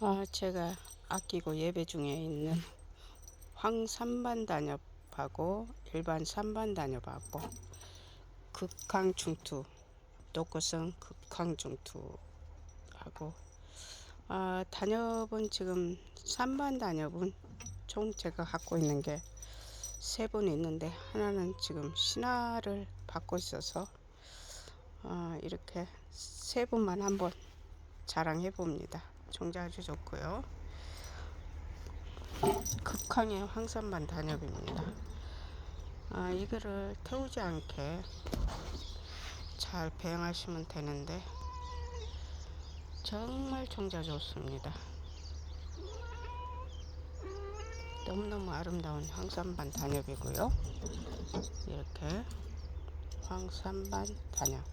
아, 제가 아끼고 예배 중에 있는 황산반 단엽하고 일반 산반 단엽하고 극항중투 독거성 극항중투하고 아, 단엽은 지금 산반 단엽은 총 제가 갖고 있는 게 세 분 있는데 하나는 지금 신화를 받고 있어서 아, 이렇게 세 분만 한번 자랑해 봅니다. 종자 아주 좋고요. 극항의 황산반 단엽입니다. 아, 이거를 태우지 않게 잘 배양하시면 되는데 정말 종자 좋습니다. 너무너무 아름다운 황산반 단엽이고요. 이렇게 황산반 단엽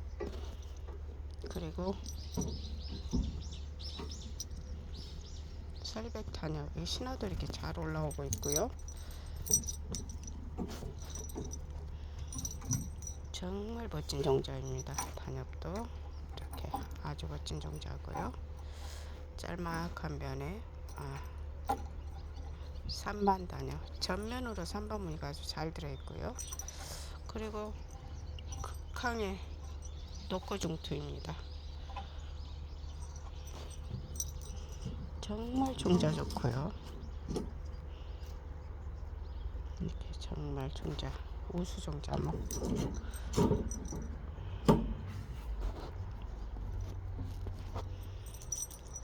그리고 설백 단엽 이 신화도 이렇게 잘 올라오고 있고요. 정말 멋진 종자입니다. 단엽도 이렇게 아주 멋진 종자고요. 짤막한 면에 아, 3반 단엽 전면으로 3반 무늬가 아주 잘 들어있고요. 그리고 극항의 녹고중투입니다. 정말 종자 좋고요. 이렇게 정말 종자 우수 종자 뭐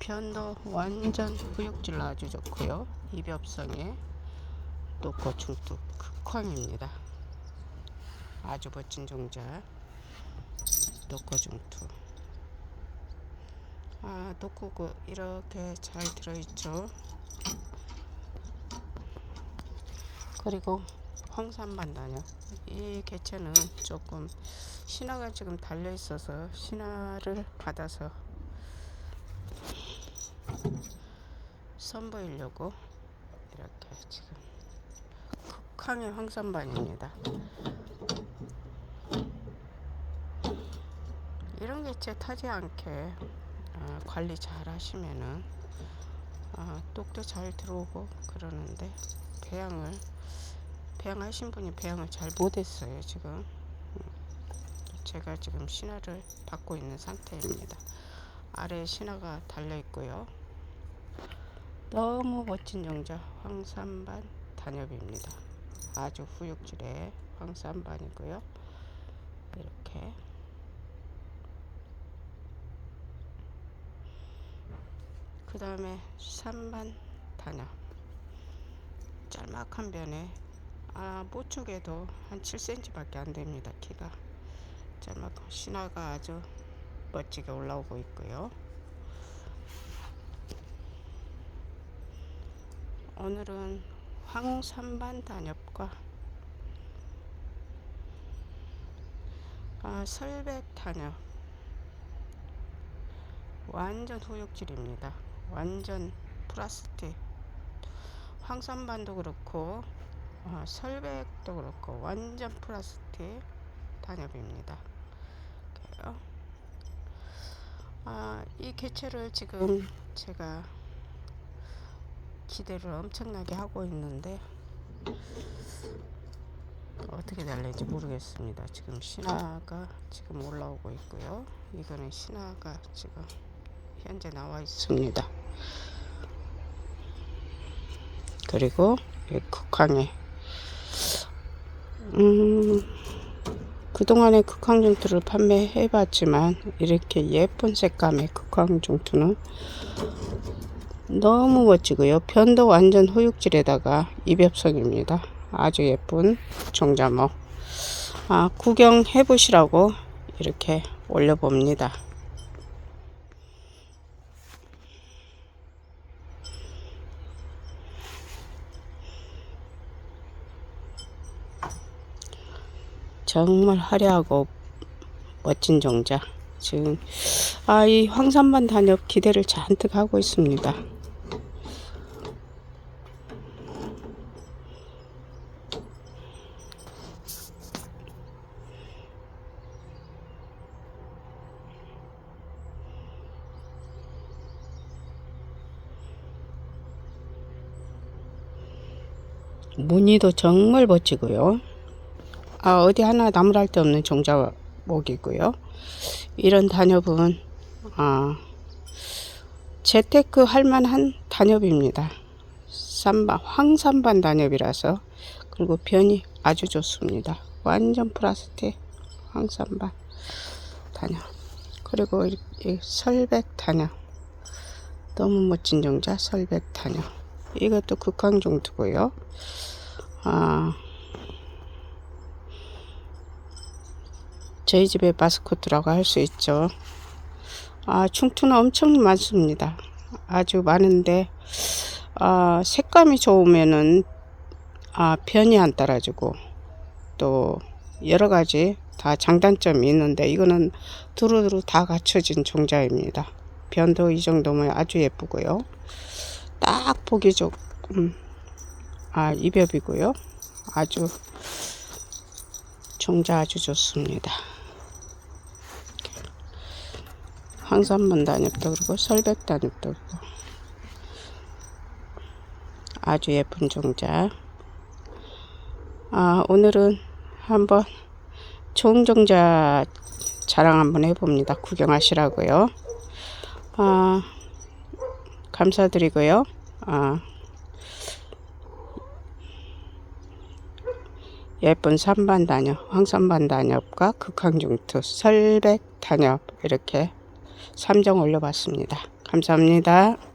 편도 완전 후육질 아주 좋고요. 이벽성에 녹고 중투 극황입니다. 아주 멋진 종자 녹고 중투 아, 녹고고 이렇게 잘 들어있죠. 그리고 황산반 단요. 이 개체는 조금 신화가 지금 달려 있어서 신화를 받아서 선보이려고 이렇게 지금 극항의 황산반입니다. 이런 개체 타지 않게 어, 관리 잘 하시면은 어, 똑도 잘 들어오고 그러는데 배양을 배양하신 분이 배양을 잘 못했어요 지금. 음, 제가 지금 신화를 받고 있는 상태입니다. 아래에 신화가 달려 있고요. 너무 멋진 종자 황산반 단엽입니다. 아주 후육질의 황산반이고요. 이렇게 그 다음에 3반 단엽 짤막한 변에 아, 모축에도 한 7cm 밖에 안 됩니다 키가. 짤막 신화가 아주 멋지게 올라오고 있고요. 오늘은 황산반 단엽과 아, 설백 단엽. 완전 후육질입니다 완전 플라스틱 황산반도 그렇고 어, 설백도 그렇고 완전 플라스틱 단엽입니다. 아, 이 개체를 지금 제가 기대를 엄청나게 하고 있는데 어떻게 될지 모르겠습니다. 지금 신화가 지금 올라오고 있고요. 이거는 신화가 지금 현재 나와 있습니다. 그리고 극항에 음, 그동안에 극황중투를 판매해 봤지만 이렇게 예쁜 색감의 극황중투는 너무 멋지고요. 편도 완전 호육질에다가 입엽성입니다. 아주 예쁜 종자목 아, 구경해 보시라고 이렇게 올려봅니다. 정말 화려하고 멋진 정자. 지금 아 이 황산반 단엽 기대를 잔뜩 하고 있습니다. 무늬도 정말 멋지고요. 아, 어디 하나 나무랄 데 없는 종자목이고요. 이런 단엽은 아, 재테크 할 만한 단엽입니다. 쌈반, 황산반 단엽이라서 그리고 변이 아주 좋습니다. 완전 플라스틱 황산반 단엽 그리고 이, 이 설백 단엽 너무 멋진 종자 설백 단엽 이것도 극강 종두고요. 아, 저희 집에 마스코트라고 할 수 있죠. 아, 충투는 엄청 많습니다. 아주 많은데, 아, 색감이 좋으면은, 아, 변이 안 따라주고, 또, 여러 가지 다 장단점이 있는데, 이거는 두루두루 다 갖춰진 종자입니다. 변도 이 정도면 아주 예쁘고요. 딱 보기 좋, 음, 아, 이벽이고요. 아주, 종자 아주 좋습니다. 황산문 단엽도 그렇고 설백 단엽도 그렇고. 아주 예쁜 종자. 아 오늘은 한번 좋은 종자 자랑 한번 해봅니다. 구경하시라고요. 아 감사드리고요. 아 예쁜 산반 단엽, 황산반 단엽과 극황중투, 설백 단엽 이렇게 3점 올려봤습니다. 감사합니다.